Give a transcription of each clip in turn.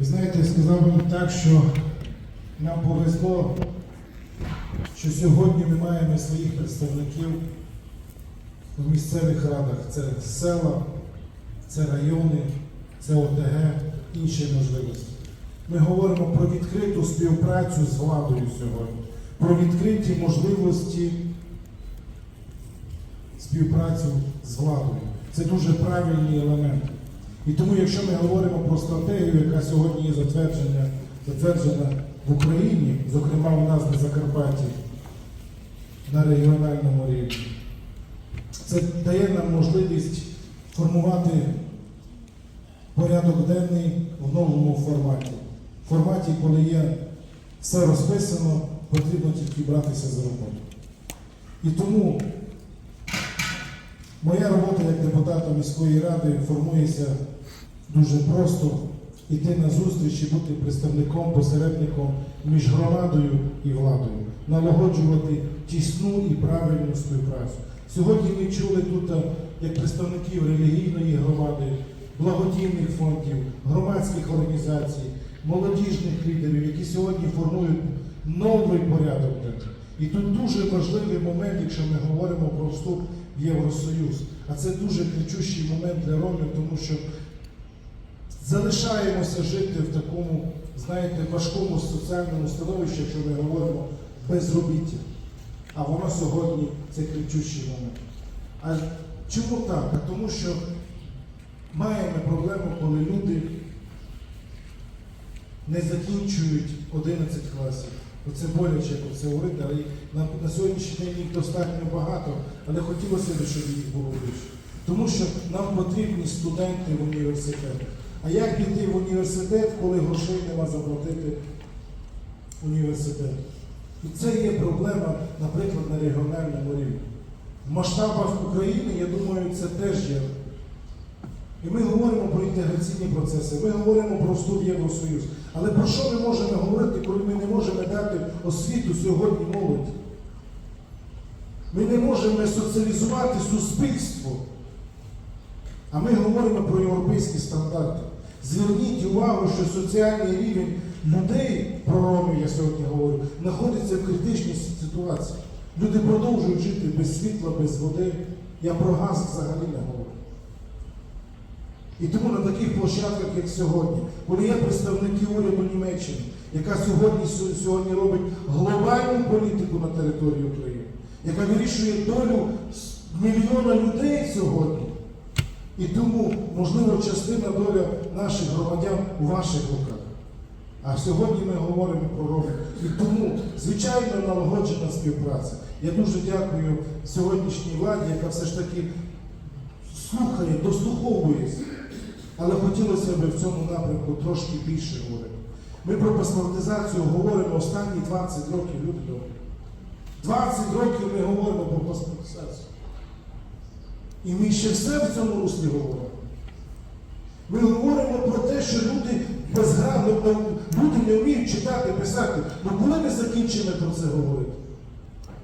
Ви знаєте, сказав би так, що нам повезло, що сьогодні ми маємо своїх представників в місцевих радах. Це села, це райони, це ОТГ, інші можливості. Ми говоримо про відкриту співпрацю з владою сьогодні, про відкриті можливості співпрацю з владою. Це дуже правильні елементи. І тому, якщо ми говоримо про стратегію, яка сьогодні є затверджена, затверджена в Україні, зокрема у нас на Закарпатті, на регіональному рівні, це дає нам можливість формувати порядок денний в новому форматі. В форматі, коли є все розписано, потрібно тільки братися за роботу. І тому Моя робота як депутата міської ради формується дуже просто йти на зустріч і бути представником, посередником між громадою і владою, налагоджувати тісну і правильну співпрацю. Сьогодні ми чули тут е, як представників релігійної громади, благодійних фондів, громадських організацій, молодіжних лідерів, які сьогодні формують новий порядок. І тут дуже важливий момент, якщо ми говоримо про вступ в Євросоюз. А це дуже кричущий момент для ромів, тому що залишаємося жити в такому, знаєте, важкому соціальному становищі, якщо ми говоримо безробіття. А воно сьогодні це кричущий момент. А чому так? А тому що маємо проблему, коли люди не закінчують 11 класів. Оце боляче, як це говорити, але на, на сьогоднішній день їх достатньо багато, але хотілося б, щоб їх було більше. Тому що нам потрібні студенти в університетах. А як піти в університет, коли грошей нема заплатити університет? І це є проблема, наприклад, на регіональному рівні. В масштабах України, я думаю, це теж є. І ми говоримо про інтеграційні процеси, ми говоримо про вступ Євросоюз. Але про що ми можемо говорити, коли ми не можемо дати освіту сьогодні молоді? Ми не можемо соціалізувати суспільство. А ми говоримо про європейські стандарти. Зверніть увагу, що соціальний рівень людей, про ромів я сьогодні говорю, знаходиться в критичній ситуації. Люди продовжують жити без світла, без води. Я про газ взагалі не говорю. І тому на таких площадках, як сьогодні, коли є представники уряду Німеччини, яка сьогодні, сьогодні робить глобальну політику на території України, яка вирішує долю мільйона людей сьогодні. І тому, можливо, частина доля наших громадян у ваших руках. А сьогодні ми говоримо про ромів. І тому, звичайно, налагоджена співпраця. Я дуже дякую сьогоднішній владі, яка все ж таки слухає, дослуховується. Але хотілося б в цьому напрямку трошки більше говорити. Ми про паспортизацію говоримо останні 20 років, люди добрі. 20 років ми говоримо про паспортизацію. І ми ще все в цьому руслі говоримо. Ми говоримо про те, що люди безграмотно, люди не читати, писати. Ну коли ми закінчимо про це говорити?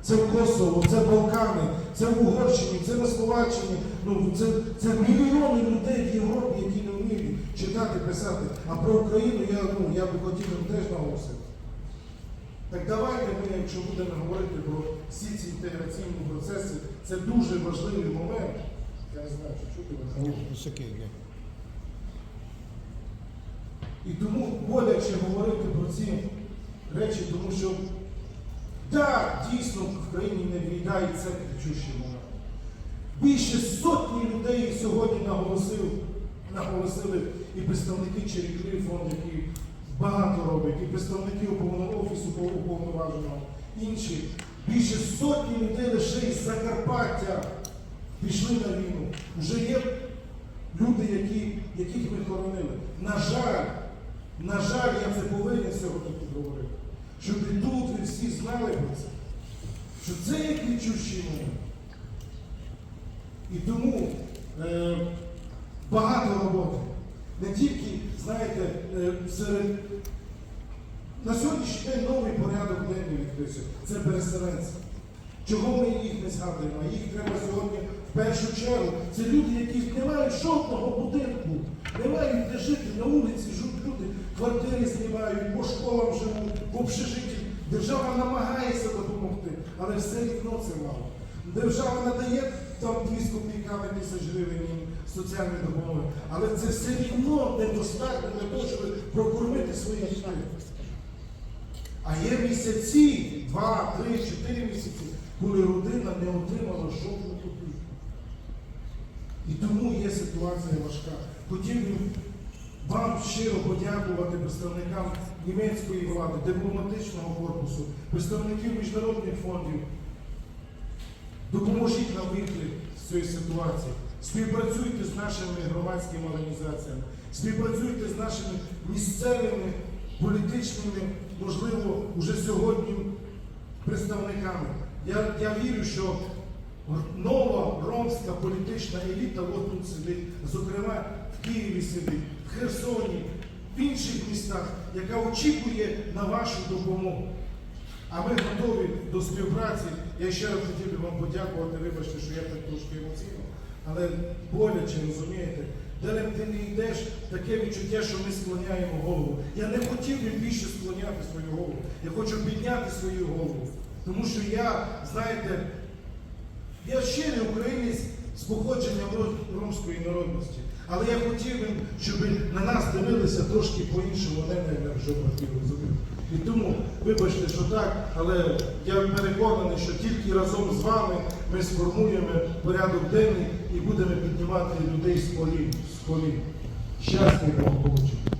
Це в Косово, це Балкани, це в Угорщині, це на Словаччині. Ну, це, це мільйони людей в Європі, які не вміють читати, писати. А про Україну я, ну, я би хотів теж наголосити. Так давайте ми, якщо будемо говорити про всі ці інтеграційні процеси, це дуже важливий момент. Я не знаю, чи чути. І тому боляче говорити про ці речі, тому що так, дійсно в країні не війна і це кричущий момент. Більше сотні людей сьогодні наголосили, наголосили і представники Черекли фонд, які багато роблять, і представники офісу уповноваженого, інші. Більше сотні людей лише із Закарпаття пішли на війну. Вже є люди, які, яких ми хоронили. На жаль, на жаль, я це повинен сьогодні говорити. Щоб і тут ви всі знали про це. Що це є кричущий момент. І тому е, багато роботи. Не тільки, знаєте, е, серед на сьогоднішній день новий порядок денний відкрився. Це переселенці. Чого ми їх не згадуємо? Їх треба сьогодні в першу чергу. Це люди, які не мають жодного будинку, не мають де жити на вулиці, живуть люди квартири знімають, по школам живуть, по общежитті. Держава намагається допомогти, але все рівно це мало. Держава надає там 2 з копійками тисяч гривень соціальної допомоги, але це все рівно недостатньо для того, щоб прокормити своїх дітей. А є місяці, два, три, чотири місяці, коли родина не отримала жодну копійку. І тому є ситуація важка. Хотів вам щиро подякувати представникам німецької влади, дипломатичного корпусу, представників міжнародних фондів. Допоможіть нам вийти з цієї ситуації. Співпрацюйте з нашими громадськими організаціями, співпрацюйте з нашими місцевими політичними, можливо, уже сьогодні представниками. Я, я вірю, що нова ромська політична еліта от тут сидить, зокрема в Києві сидить, в Херсоні, в інших містах, яка очікує на вашу допомогу. А ми готові до співпраці. Я ще раз хотів би вам подякувати, вибачте, що я так трошки емоційно, але боляче, розумієте, де ти не йдеш, таке відчуття, що ми склоняємо голову. Я не хотів би більше склоняти свою голову. Я хочу підняти свою голову. Тому що я, знаєте, я щирий українець з походженням ромської народності. Але я хотів би, щоб на нас дивилися трошки по-іншому, не вже жопа розумів. І тому, вибачте, що так, але я переконаний, що тільки разом з вами ми сформуємо порядок денний і будемо піднімати людей з колін. З колін. Щастя вам благополуччя.